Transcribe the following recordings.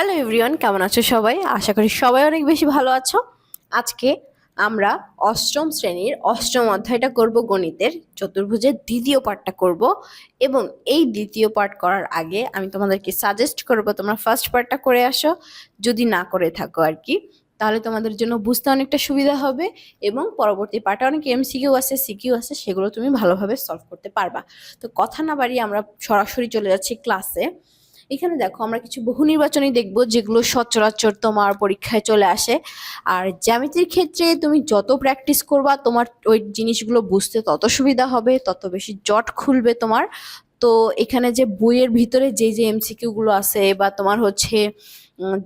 Hello everyone, কেমন আছো সবাই? আশা করি সবাই অনেক বেশি ভালো আছো। আজকে আমরা অষ্টম শ্রেণির অষ্টম অধ্যায়টা করব, গণিতের চতুর্ভুজের দ্বিতীয় পার্টটা করব এবং এই দ্বিতীয় পার্ট করার আগে আমি তোমাদেরকে সাজেস্ট করব, তোমরা ফার্স্ট পার্টটা করে আসো, যদি না করে থাকো আর কি, তাহলে তোমাদের জন্য বুঝতে অনেকটা সুবিধা হবে এবং পরবর্তী পার্টে অনেক এমসিকিউ আছে সিকিউ আছে, সেগুলো তুমি ভালোভাবে সলভ করতে পারবা। তো কথা না বাড়িয়ে আমরা সরাসরি চলে যাচ্ছি ক্লাসে এখানে দেখো আমরা কিছু বহু নির্বাচনী দেখব যেগুলো সচরাচর তোমার পরীক্ষায় চলে আসে। আর জ্যামিতির ক্ষেত্রে তুমি যত প্র্যাকটিস করবা, তোমার ওই জিনিসগুলো বুঝতে তত সুবিধা হবে, তত বেশি জট খুলবে তোমার। তো এখানে যে বইয়ের ভিতরে যে যে এমসিকিউগুলো আছে বা তোমার হচ্ছে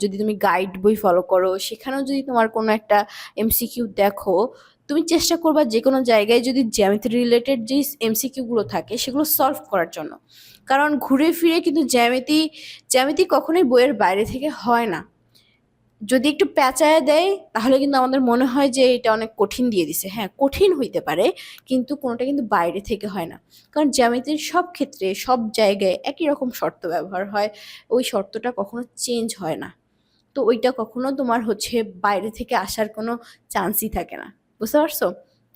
যদি তুমি গাইড বই ফলো করো, সেখানেও যদি তোমার কোনো একটা এমসিকিউ দেখো, তুমি চেষ্টা করবা যে কোনো জায়গায় যদি জ্যামিতি রিলেটেড যে এমসিকিউগুলো থাকে, সেগুলো সলভ করার জন্য। কারণ ঘুরে ফিরে কিন্তু জ্যামিতি জ্যামিতি কখনোই বইয়ের বাইরে থেকে হয় না। যদি একটু প্যাঁচায় দেয়, তাহলে কিন্তু আমাদের মনে হয় যে এটা অনেক কঠিন দিয়ে দিছে। হ্যাঁ কঠিন হইতে পারে, কিন্তু কোনোটা কিন্তু বাইরে থেকে হয় না। কারণ জ্যামিতির সব ক্ষেত্রে, সব জায়গায় একই রকম শর্ত ব্যবহার হয়, ওই শর্তটা কখনো চেঞ্জ হয় না। তো ওইটা কখনো তোমার হচ্ছে বাইরে থেকে আসার কোনো চান্সই থাকে না। বুঝতে পারছ?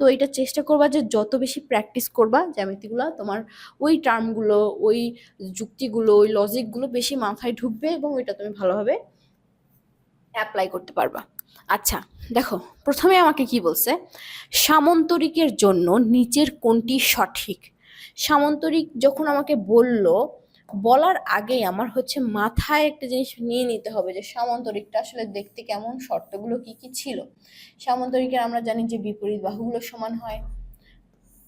তো এটা চেষ্টা করবা যে যত বেশি প্র্যাকটিস করবা জ্যামিতিগুলো, তোমার ওই টার্মগুলো ওই যুক্তিগুলো, ওই লজিকগুলো বেশি মাথায় ঢুকবে এবং ওইটা তুমি ভালোভাবে অ্যাপ্লাই করতে পারবা। আচ্ছা দেখো, প্রথমে আমাকে কি বলছে? সামন্তরিকের জন্য নিচের কোনটি সঠিক? সামন্তরিক যখন আমাকে বলল বলার আগেই আমার হচ্ছে মাথায় একটা জিনিস নিয়ে নিতে হবে যে সামন্তরিকটা আসলে দেখতে কেমন, শর্তগুলো কি কি ছিল? সামন্তরিকের আমরা জানি যে বিপরীত বাহুগুলো সমান হয়।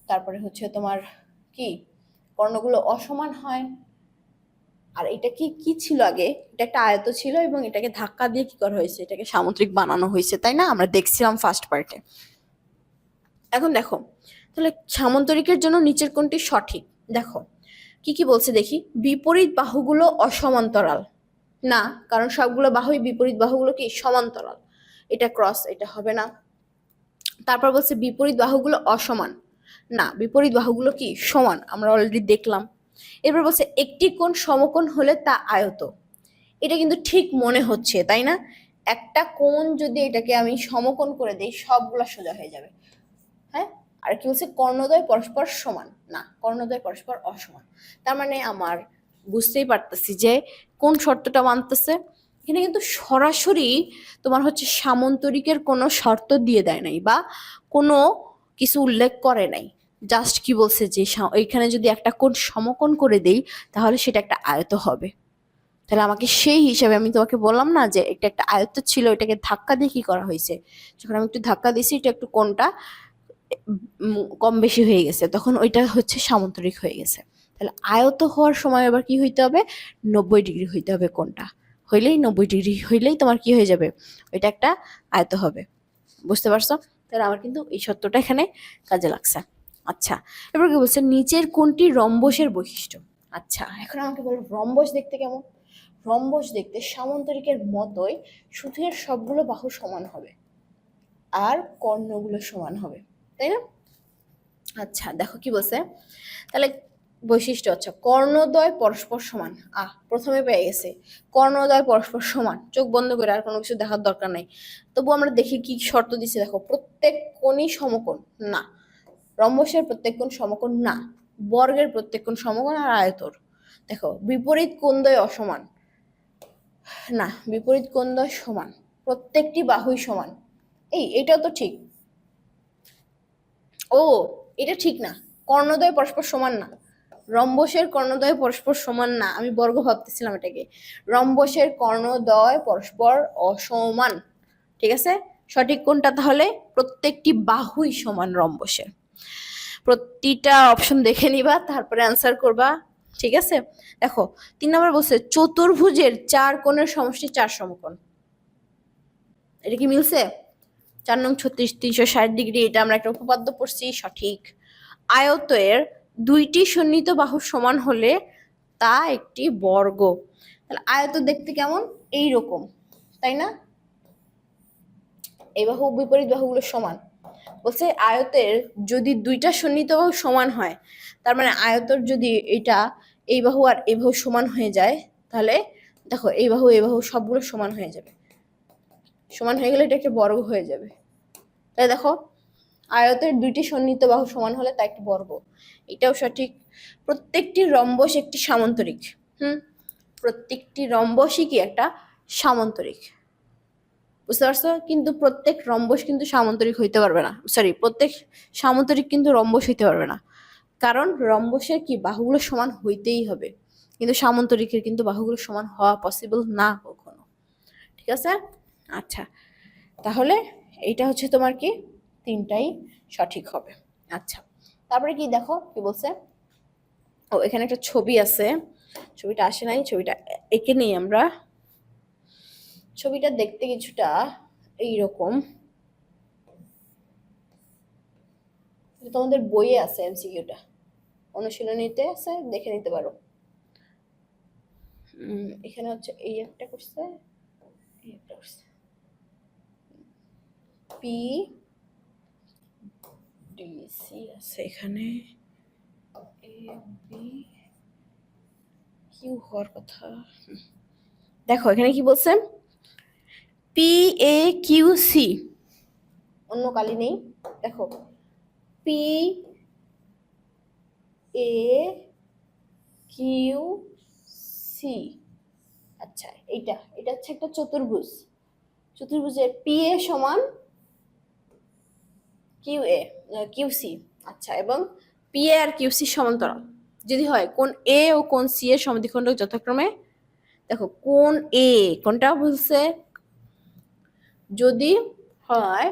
তারপরে হচ্ছে তোমার কি? কর্ণগুলো অসমান হয়। আর এটা কি কি ছিল আগে? এটা একটা আয়ত ছিল এবং এটাকে ধাক্কা দিয়ে কি করা হয়েছে? এটাকে সামুদ্রিক বানানো হয়েছে, তাই না? আমরা দেখছিলাম ফার্স্ট পার্টে এখন দেখো, তাহলে সামন্তরিকের জন্য নিচের কোনটি সঠিক? দেখো কি কি বলছে দেখি? বিপরীত বাহুগুলো অসমান্তরাল। না, কারণ সবগুলো বাহুই বিপরীত বাহুগুলো কি? সমান্তরাল। এটা ক্রস এটা হবে না। তারপর বলছে বিপরীত বাহুগুলো অসমান। না, বিপরীত বাহুগুলো কি? সমান, আমরা অলরেডি দেখলাম। এরপর বলছে একটি কোণ সমকোণ হলে তা আয়ত। এটা কিন্তু ঠিক মনে হচ্ছে, তাই না? একটা কোণ যদি এটাকে আমি সমকোণ করে দেই, সবগুলো সোজা হয়ে যাবে। আর কি বলছে কর্ণদ্বয় পরস্পর সমান। না কর্ণদ্বয় পরস্পর অসমান। তার মানে আমার বুঝতেই পারতেছি যে কোন শর্তটা মানতেছে। এখানে কিন্তু সরাসরি তোমার হচ্ছে সামন্তরিকের কোনো শর্ত দিয়ে দেয় নাই বা কোনো কিছু উল্লেখ করে নাই। জাস্ট কি বলছে যে এখানে যদি একটা কোণ সমকোণ করে দেই তাহলে সেটা একটা আয়ত হবে। তাহলে আমাকে সেই হিসাবে আমি তোমাকে বললাম না যে এটা একটা আয়ত্ত ছিল এটাকে ধাক্কা দিয়ে কি করা হয়েছে? যখন আমি একটু ধাক্কা দিয়েছি এটা একটু উম, কম বেশি হয়ে গেছে। তখন ওইটা হচ্ছে সামন্তরিক হয়ে গেছে। তাহলে আয়ত হওয়ার সময় আবার কি হইতে হবে? নব্বই ডিগ্রি হইতে হবে কোনটা হইলেই নব্বই ডিগ্রি হইলেই তোমার কি হয়ে যাবে? ওইটা একটা আয়ত হবে। বুঝতে পারছ? তাহলে আমার কিন্তু এই সত্যটা এখানে কাজে লাগছে। আচ্ছা এবার কি বলছে? নিচের কোনটি রম্বসের বৈশিষ্ট্য। আচ্ছা এখন আমাকে বলো, রম্বস দেখতে কেমন? রম্বস দেখতে সামন্তরিকের মতোই এর সবগুলো বাহু সমান হবে। আর কর্ণগুলো সমান হবে। তাই না? আচ্ছা দেখো কি বলছে। তাহলে বৈশিষ্ট্য আচ্ছা কর্ণদ্বয় পরস্পর সমান। আহ, প্রথমে পেয়ে গেছে। কর্ণদ্বয় পরস্পর সমান। চোখ বন্ধ করে আর কোনো কিছু দেখার দরকার নাই। তবু আমরা দেখি কি শর্ত দিছে, দেখো। প্রত্যেক কোণই সমকোণ। না। রম্বসের প্রত্যেক কোণ সমকোণ না। বর্গের প্রত্যেক কোণ সমকোণ আর আয়তর। দেখো, বিপরীত কোণদ্বয় অসমান। না, বিপরীত কোণদ্বয় সমান। প্রত্যেকটি বাহুই সমান। এই, এটাও তো ঠিক। ও, এটা ঠিক না। কর্ণদ্বয় পরস্পর সমান না। রম্বসের কর্ণদ্বয় পরস্পর সমান না। আমি বর্গ ভাবতেছিলাম এটাকে। রম্বসের কর্ণদ্বয় পরস্পর অসমান। ঠিক আছে? সঠিক কোনটা তাহলে? প্রত্যেকটি বাহুই সমান রম্বসের। প্রতিটা অপশন দেখে নিবা, তারপরে অ্যান্সার করবা। ঠিক আছে? দেখো, তিন নম্বর বলছে, চতুর্ভুজের চার কোণের সমষ্টি চার সমকোণ। এটা কি মিলছে? চার নং ছত্রিশ, তিনশো ষাট ডিগ্রি, এটা আমরা একটা উপপাদ্য পড়ছি, সঠিক। আয়তের দুইটি সন্নিহিত বাহু সমান হলে তা একটি বর্গ। তাহলে আয়ত দেখতে কেমন? এই রকম তাই না? এই বাহু, বিপরীত বাহুগুলো সমান। বলছে আয়তের যদি দুইটা সন্নিহিত বাহু সমান হয়, তার মানে আয়তর যদি এটা এই বাহু আর এই বাহু সমান হয়ে যায়, তাহলে দেখো এই বাহু এই বাহু সবগুলো সমান হয়ে যাবে। সমান হয়ে গেলে এটা একটা বর্গ হয়ে যাবে। তাই দেখো, আয়তের দুইটি সন্নিহিত বাহু সমান হলে তা একটি বর্গ। এটাও সঠিক। প্রত্যেকটি রম্বস একটি সামান্তরিক। হুম? প্রত্যেকটি রম্বসই কি একটা সামান্তরিক। বুঝতে পারছ? কিন্তু প্রত্যেক রম্বস কিন্তু সামান্তরিক হইতে পারবে না। সরি প্রত্যেক সামান্তরিক কিন্তু রম্বস হইতে পারবে না। কারণ রম্বসের কি? বাহুগুলো সমান হইতেই হবে। কিন্তু সামান্তরিকের কিন্তু বাহুগুলো সমান হওয়া পসিবল না কখনো। ঠিক আছে? আচ্ছা। তাহলে এইটা হচ্ছে তোমার কি? তিনটাই সঠিক হবে। আচ্ছা তারপরে কি দেখো, কি বলছে? ও, এখানে একটা ছবি আছে। ছবিটা আসে নাই, ছবিটা এঁকে নেই আমরা। ছবিটা দেখতে কিছুটা এইরকম। তোমাদের বইয়ে আছে, এমসিকিউটা। অনুশীলনীতে আছে, দেখে নিতে পারো। এখানে হচ্ছে এই একটা করছে, এই একটা করছে। পি ডিসি আছে এখানে এ বি। কিউ হওয়ার কথা। দেখো এখানে কি বলছে? P A Q C. অন্য কালি নেই। দেখো পি এ কিউ সি। আচ্ছা এইটা। এটা হচ্ছে একটা চতুর্ভুজ। চতুর্ভুজের পি এ সমান কিউ এ কিউ সি আচ্ছা এবং পি এ আর কিউ সি সমান্তরাল। যদি হয়, কোন এ ও কোন সি এর সমদ্বিখণ্ডক যথাক্রমে? দেখো, কোন এ কোনটা বলছে? যদি হয়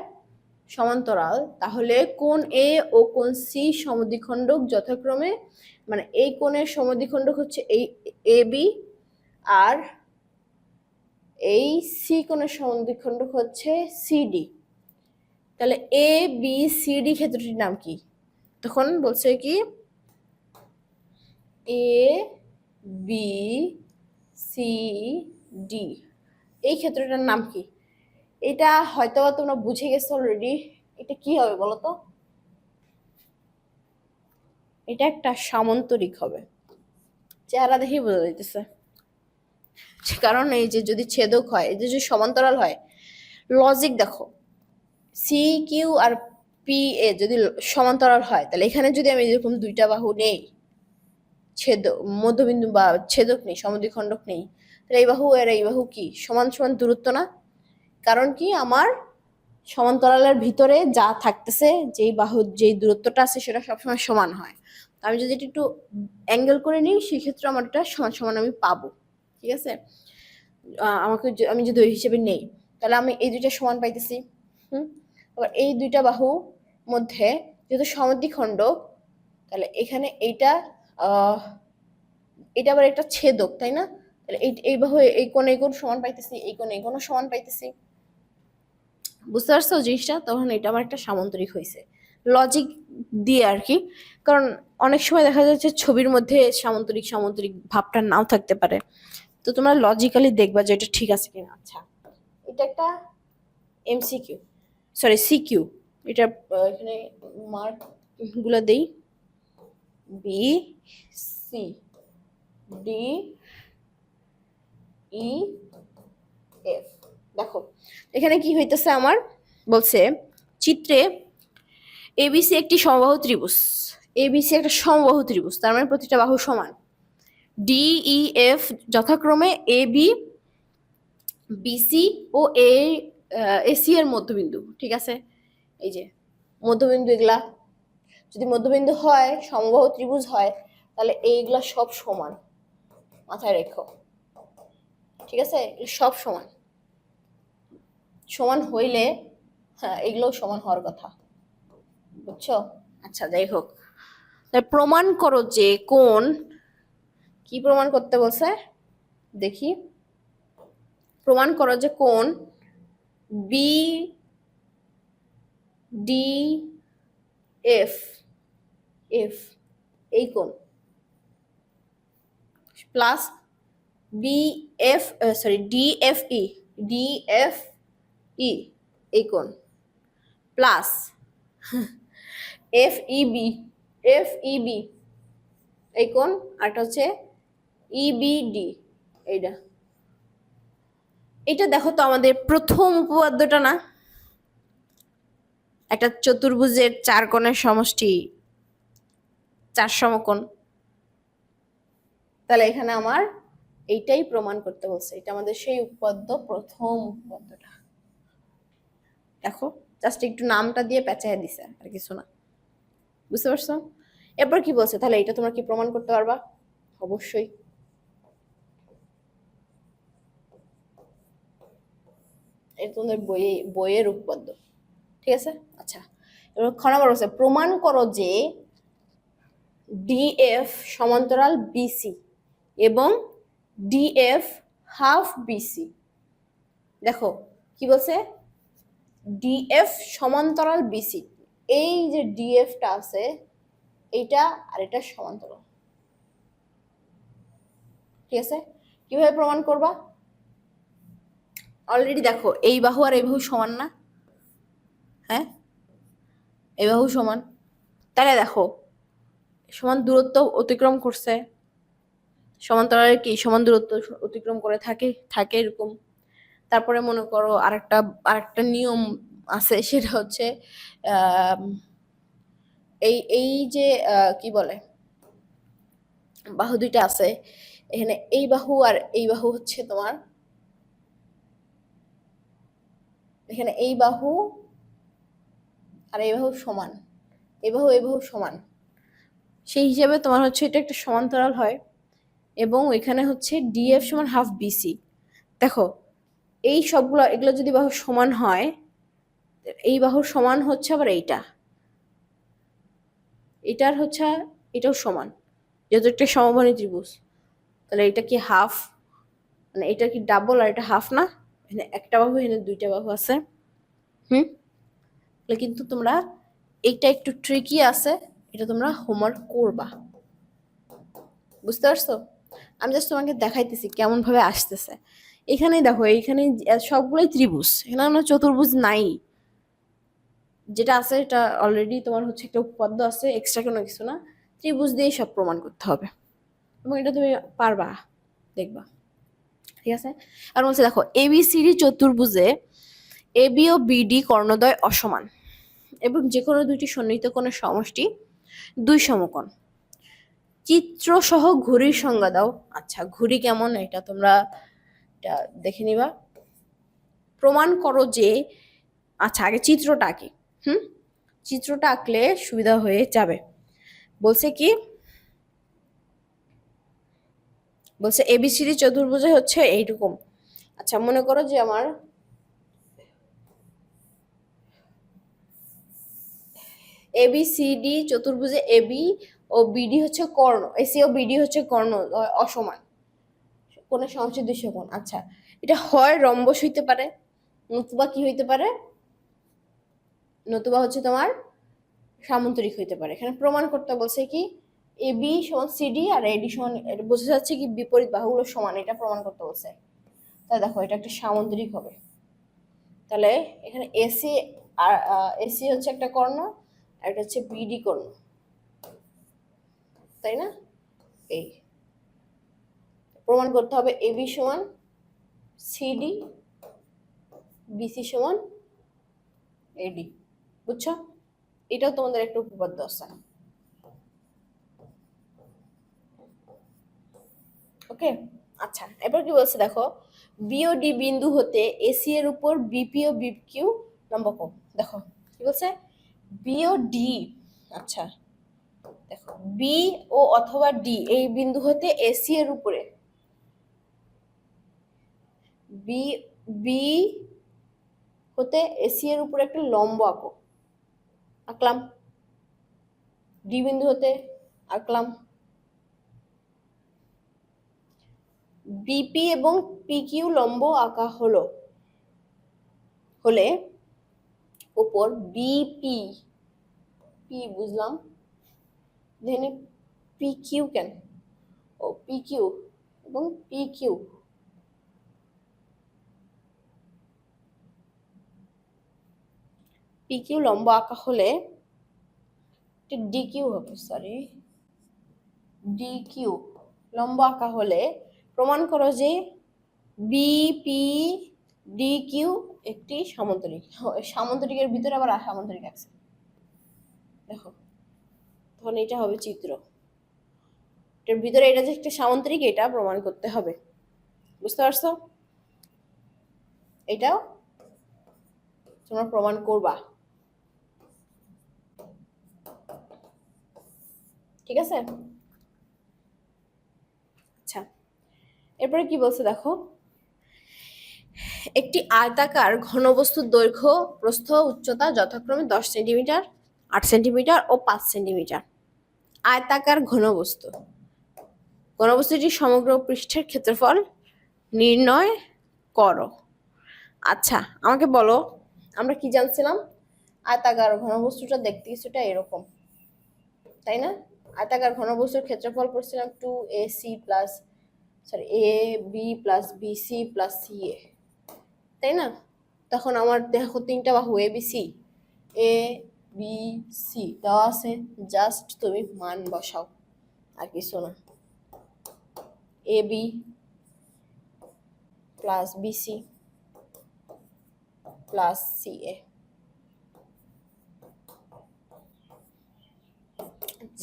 সমান্তরাল, তাহলে কোন এ ও কোন সি সমদ্বিখণ্ডক যথাক্রমে? মানে এই কোণের সমদ্বিখণ্ডক হচ্ছে এই এ বি আর এই সি কোণের সমদ্বিখণ্ডক হচ্ছে সিডি তাহলে এ বি সি ডি ক্ষেত্রটির নাম কি? তখন বলছে কি? এ বি সি ডি এই ক্ষেত্রটার নাম কি? এটা হয়তো বা তোমরা বুঝে গেছো অলরেডি এটা কি হবে বলো তো? এটা একটা সামন্তরিক হবে। চেহারা দেখেই বোঝা যাইতেছে। কারণ এই যে যদি ছেদক হয়, এই যে যদি সমান্তরাল হয় লজিক দেখো। সি কিউ আর পি এ যদি সমান্তরাল হয়, তাহলে এখানে যদি আমি এরকম দুইটা বাহু নেই, ছেদ, মধ্যবিন্দু বা ছেদক নেই সমদ্বিখণ্ডক নেই, তাহলে এই বাহু আর এই বাহু কি? সমান সমান দূরত্ব না? কারণ কি? আমার সমান্তরালের ভিতরে যা থাকতেছে, যেই বাহু, যেই দূরত্বটা আছে, সেটা সবসময় সমান হয়। আমি যদি একটু অ্যাঙ্গেল করে নিই, সেক্ষেত্রে আমার এটা সমান সমান আমি পাবো। ঠিক আছে? আমাকে আমি যদি ওই হিসেবে নেই, তাহলে আমি এই দুইটা সমান পাইতেছি। হুম? আবার এই দুইটা বাহু মধ্যে যেহেতু সমদ্বিখণ্ডক তাহলে এখানে এইটা এটা আবার একটা ছেদক, তাই না? তাহলে এই এই বাহু এই কোণ এই কোণ সমান পাইতেছি, এই কোণ এই কোণও সমান পাইতেছি। বুঝতে পারছ জিনিসটা? তখন এটা আমার একটা সামান্তরিক হয়েছে লজিক দিয়ে আর কি। কারণ অনেক সময় দেখা যাচ্ছে ছবির মধ্যে সামান্তরিক সামান্তরিক ভাবটা নাও থাকতে পারে। তো তোমরা লজিক্যালি দেখবা যে এটা ঠিক আছে কিনা। আচ্ছা। এটা একটা এমসিকিউ সরি সিকিউ এটা এখানে মার্কগুলো দেই। B C D E F দেখো, এখানে কি হইতেছে আমার? বলছে, চিত্রে এবিসি একটি সমবাহু ত্রিভুজ। এবিসি একটা সমবাহু ত্রিভুজ, তার মানে প্রতিটা বাহু সমান। ডি ই এফ যথাক্রমে এ বি বিসি ও এ এসি এর মধ্যবিন্দু, ঠিক আছে? এই যে, মধ্যবিন্দু এগুলা, যদি মধ্যবিন্দু হয়, সমবাহু ত্রিভুজ হয়, তাহলে এইগুলা সব সমান, মাথায় রেখো। ঠিক আছে? সব সমান। সমান হইলে হ্যাঁ এগুলোও সমান হওয়ার কথা। বুঝছ? আচ্ছা যাই হোক। প্রমাণ করো যে কোন, কি প্রমাণ করতে বলছে? দেখি। প্রমাণ করো যে কোন বি ডি এফ এফ এই কোন plus B F sorry D F E D E এই কোন plus F E B F E B এই কোন আরটা হচ্ছে ইবিডি এইটা। এটা দেখো তো আমাদের প্রথম উপপাদ্যটা না? একটা চতুর্ভুজের চার কোণের সমষ্টি, চার সমকোণ। তাহলে এখানে আমার এইটাই প্রমাণ করতে বলছে। এটা আমাদের সেই উপপাদ্য, প্রথম উপপাদ্যটা। দেখো জাস্ট একটু নামটা দিয়ে পেঁচায় দিছে, আর কিছু না। বুঝতে পারছ? এরপর কি বলছে? তাহলে এটা তোমরা কি প্রমাণ করতে পারবা? অবশ্যই। এটা তোমাদের বইয়ে বইয়ের উপপাদ্য, ঠিক আছে? আচ্ছা এবার খ নম্বর বলছে, প্রমাণ করো যে ডিএফ সমান্তরাল বিসি এবং ডিএফ হাফ বিসি দেখো, কি বলছে? ডিএফ সমান্তরাল বিসি এই যে ডিএফটা আছে, এইটা আর এটা সমান্তরাল। ঠিক আছে? কীভাবে প্রমাণ করবা? অলরেডি দেখো, এই বাহু আর এই বাহু সমান না? হ্যাঁ? এই বাহু সমান। তাহলে দেখো, সমান দূরত্ব অতিক্রম করছে। সমান্তরালে কি? সমান দূরত্ব অতিক্রম করে থাকে থাকে এরকম। তারপরে মনে করো আরেকটা আরেকটা নিয়ম আছে, সেটা হচ্ছে এই এই যে কি বলে? বাহু দুইটা আছে। এখানে এই বাহু আর এই বাহু হচ্ছে তোমার এখানে এই বাহু আর এই বাহু সমান। এই বাহু এই বাহু সমান। সেই হিসাবে তোমার হচ্ছে এটা একটা সমান্তরাল হয় এবং এখানে হচ্ছে ডিএফ সমান হাফ বিসি দেখো, এই সবগুলো, এগুলো যদি বাহু সমান হয়, এই বাহুর সমান হচ্ছে আবার এইটা। এটার হচ্ছে, এটাও সমান। যেহেতু একটা সমবাহী ত্রিভুজ, তাহলে এটা কি হাফ মানে এটা কি ডাবল আর এটা হাফ না? এখানে একটা বাহু, এখানে দুইটা বাহু আছে। হুম? কিন্তু তোমরা এইটা একটু ট্রিকি আছে, এটা তোমরা হোমওয়ার্ক করবা। বুঝতে পারছ? আমি জাস্ট তোমাকে দেখাইতেছি কেমন ভাবে আসতেছে। এখানেই দেখো, এইখানে সবগুলোই ত্রিভুজ, এখানে আমরা চতুর্ভুজ নাই। যেটা আছে, এটা অলরেডি তোমার হচ্ছে একটা উপপাদ্য আছে এক্সট্রা কোনো কিছু না। ত্রিভুজ দিয়ে সব প্রমাণ করতে হবে। এবং এটা তুমি পারবা, দেখবা। ঠিক আছে? আর বলছে, দেখো এবিসিডি চতুর্ভুজে এবি ও বিডি কর্ণদ্বয় অসমান এবং যে কোনো দুইটি সন্নিহিত কোণের সমষ্টি দুই সমকোণ। চিত্র সহ ঘুড়ির সংজ্ঞা দাও। আচ্ছা ঘুড়ি কেমন? এটা তোমরা এটা দেখে নিবা। প্রমাণ করো যে আচ্ছা আগে চিত্রটা আঁকি। হুম? চিত্রটা আঁকলে সুবিধা হয়ে যাবে। বলছে কি বলছে এবিসিডি চতুর্ভুজে হচ্ছে এইরকম। আচ্ছা মনে করো যে আমার এবিসিডি চতুর্ভুজে এবি ও বিডি হচ্ছে কর্ণ। এসি ও বিডি হচ্ছে কর্ণ অসমান। কোণের সমষ্টি দুইশো কোণ। আচ্ছা এটা হয়, রম্বস হইতে পারে, নতুবা কি হইতে পারে? নতুবা হচ্ছে তোমার সামন্তরিক হইতে পারে। এখানে প্রমাণ করতে বলছে কি এ বি সমান সিডি আর এডি সমান বোঝা যাচ্ছে কি বিপরীত বাহুগুলো সমান, এটা প্রমাণ করতে বলছে। তাহলে দেখো, এটা একটা সামুদ্রিক হবে। তাহলে এখানে এসি আর এসি হচ্ছে একটা কর্ণ, আর এটা হচ্ছে বিডি কর্ণ। তাই না? এই। প্রমাণ করতে হবে এবি সমান সিডি বিসি সমান এডি বুঝছ? এটাও তোমাদের একটা উপপাদ্য আছে। ওকে আচ্ছা এবার কি বলছে দেখো? বিওডি বিন্দু হতে এসি এর উপর বিপিও বিকিউ লম্ব কোণ। দেখো, কি বলছে? বিওডি আচ্ছা। দেখো বি ও অথবা ডি এই বিন্দু হতে এসি এর উপরে। বি বি হতে এসি এর উপরে একটা লম্ব আঁকো। আঁকলাম। ডি বিন্দু হতে আঁকলাম। বিপি এবং পিকিউ লম্ব আঁকা হলো। হলে ওপর বিপি পি বুঝলাম। দেনে পিকিউ কেন? ও পিকিউ এবং পিকিউ পিকিউ লম্ব আঁকা হলে ডিকিউ হবে সরি ডিকিউ লম্ব আঁকা হলে প্রমাণ করো যে বিপি ডি কিউ একটি সামন্তরিক। সামন্তরিকের ভিতরে আবার সামন্তরিক আছে। দেখো, তখন এটা হবে চিত্র। এটার ভিতরে এটা যে একটা সামন্তরিক, এটা প্রমাণ করতে হবে। বুঝতে পারছ? এটাও তোমরা প্রমাণ করবা। ঠিক আছে আচ্ছা এরপরে কি বলছে দেখো? একটি আয়তাকার ঘনবস্তুর দৈর্ঘ্য, প্রস্থ, উচ্চতা যথাক্রমে দশ সেন্টিমিটার, আট সেন্টিমিটার ও পাঁচ সেন্টিমিটার। আয়তাকার ঘনবস্তু ঘনবস্তুটি সমগ্র পৃষ্ঠের ক্ষেত্রফল নির্ণয় করো। আচ্ছা আমাকে বলো, আমরা কি জানছিলাম? আয়তাকার ঘনবস্তুটা দেখতে কিছুটা এরকম, তাই না? আয়তাকার ঘনবস্তুর ক্ষেত্রফল পড়ছিলাম two A C plus sorry A B plus B C plus C A তাই না? তখন আমার দেখো তিনটা বাহু A B C A B C দেওয়া আছে জাস্ট তুমি মান বসাও, আর কিছু না। A B plus B C plus C A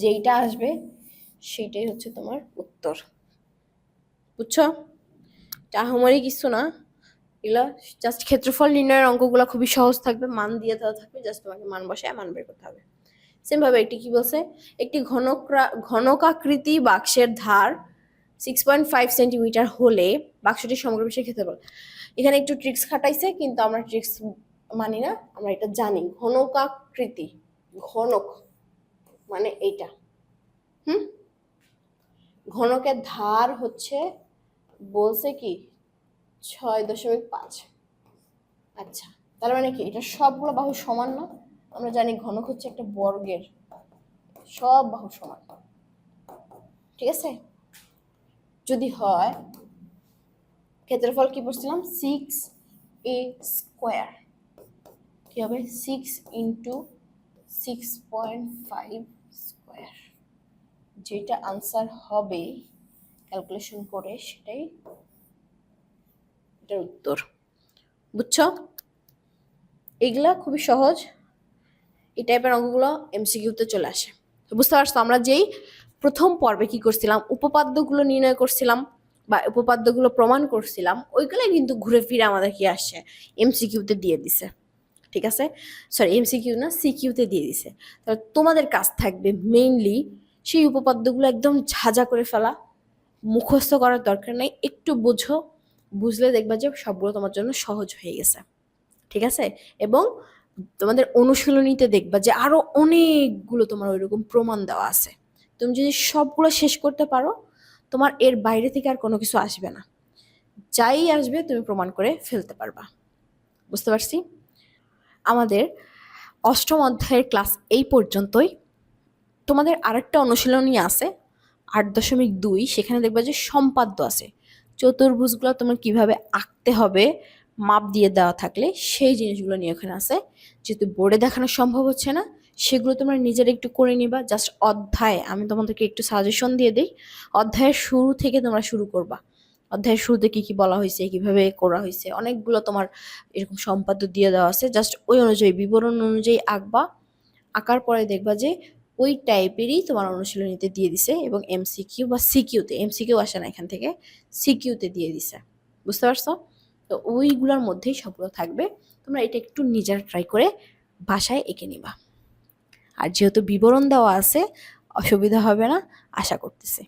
যেইটা আসবে, সেইটাই হচ্ছে তোমার উত্তর। বুঝছ? চাহমারি কিছু না। এগুলো জাস্ট ক্ষেত্রফল নির্ণয়ের অঙ্কগুলো খুবই সহজ থাকবে, মান দিয়ে দেওয়া থাকবে জাস্ট তোমাকে মান বসায় মান বের করতে হবে। সেম ভাবে একটি কি বলছে? একটি ঘনক্রা, ঘনকাকৃতি বাক্সের ধার সিক্স পয়েন্ট ফাইভ সেন্টিমিটার হলে, বাক্সটির সমগ্র বিষয়ে ক্ষেত্রফল। এখানে একটু ট্রিক্স খাটাইছে, কিন্তু আমরা ট্রিক্স মানি না, আমরা এটা জানি। ঘনকাকৃতি, ঘনক মানে এইটা। হুম? ঘনকের ধার হচ্ছে বলছে কি, ছয় দশমিক পাঁচ। আচ্ছা তার মানে কি, এটা সবগুলো বাহু সমান না? আমরা জানি ঘনক হচ্ছে একটা বর্গের সব বাহু সমান। ঠিক আছে? যদি হয়, ক্ষেত্রফল কি পড়ছিলাম? সিক্স এ স্কোয়ার কি হবে? Six into six point five square যেটা আনসার হবে ক্যালকুলেশন করে সেটাই এটার উত্তর। বুঝছ? এগুলা খুবই সহজ। এই টাইপের অঙ্কগুলো এমসিকিউতে চলে আসে। তো বুঝতে পারছ, আমরা যেই প্রথম পর্বে কি করছিলাম, উপপাদ্যগুলো নির্ণয় করছিলাম বা উপপাদ্যগুলো প্রমাণ করছিলাম, ওইগুলাই কিন্তু ঘুরে ফিরে আমাদের কি আসছে এমসিকিউতে দিয়ে দিছে। ঠিক আছে? সরি এমসিকিউ না সিকিউতে দিয়ে দিছে। তাহলে তোমাদের কাজ থাকবে মেইনলি সেই উপপাদ্যগুলো একদম ঝাঁঝা করে ফেলা। মুখস্থ করার দরকার নাই। একটু বুঝো, বুঝলে দেখবা যে সবগুলো তোমার জন্য সহজ হয়ে গেছে। ঠিক আছে? এবং তোমাদের অনুশীলনীতে দেখবা যে আরও অনেকগুলো তোমার ওইরকম প্রমাণ দেওয়া আছে। তুমি যদি সবগুলো শেষ করতে পারো, তোমার এর বাইরে থেকে আর কোনো কিছু আসবে না। যাই আসবে, তুমি প্রমাণ করে ফেলতে পারবা। বুঝতে পারছি? আমাদের অষ্টম অধ্যায়ের ক্লাস এই পর্যন্তই। তোমাদের আরেকটা অনুশীলনী আছে আট দশমিক দুই, সেখানে দেখবা যে সম্পাদ্য আছে। চতুর্ভুজগুলো তোমার কীভাবে আঁকতে হবে, মাপ দিয়ে দেওয়া থাকলে সেই জিনিসগুলো নিয়ে ওখানে আছে। যেহেতু বোর্ডে দেখানো সম্ভব হচ্ছে না, সেগুলো তোমরা নিজেরা একটু করে নিবা। জাস্ট অধ্যায়, আমি তোমাদেরকে একটু সাজেশন দিয়ে দিই। অধ্যায়ের শুরু থেকে তোমরা শুরু করবা। অধ্যায়ের শুরুতে কি কি বলা হয়েছে, কীভাবে করা হয়েছে, অনেকগুলো তোমার এরকম সম্পাদ্য দিয়ে দেওয়া আছে। জাস্ট ওই অনুযায়ী, বিবরণ অনুযায়ী আঁকবা। আঁকার পরে দেখবা যে ওই টাইপেরই তোমার অনুশীলনীতে দিয়ে দিছে এবং এমসিকিউ বা সিকিউতে এমসিকিউ আসে না এখান থেকে সিকিউতে দিয়ে দিছে। বুঝতে পারছ? তো ওইগুলোর মধ্যেই সবগুলো থাকবে। তোমরা এটা একটু নিজের ট্রাই করে বাসায় এঁকে নিবা। আর যেহেতু বিবরণ দেওয়া আছে, অসুবিধা হবে না, আশা করতেছি।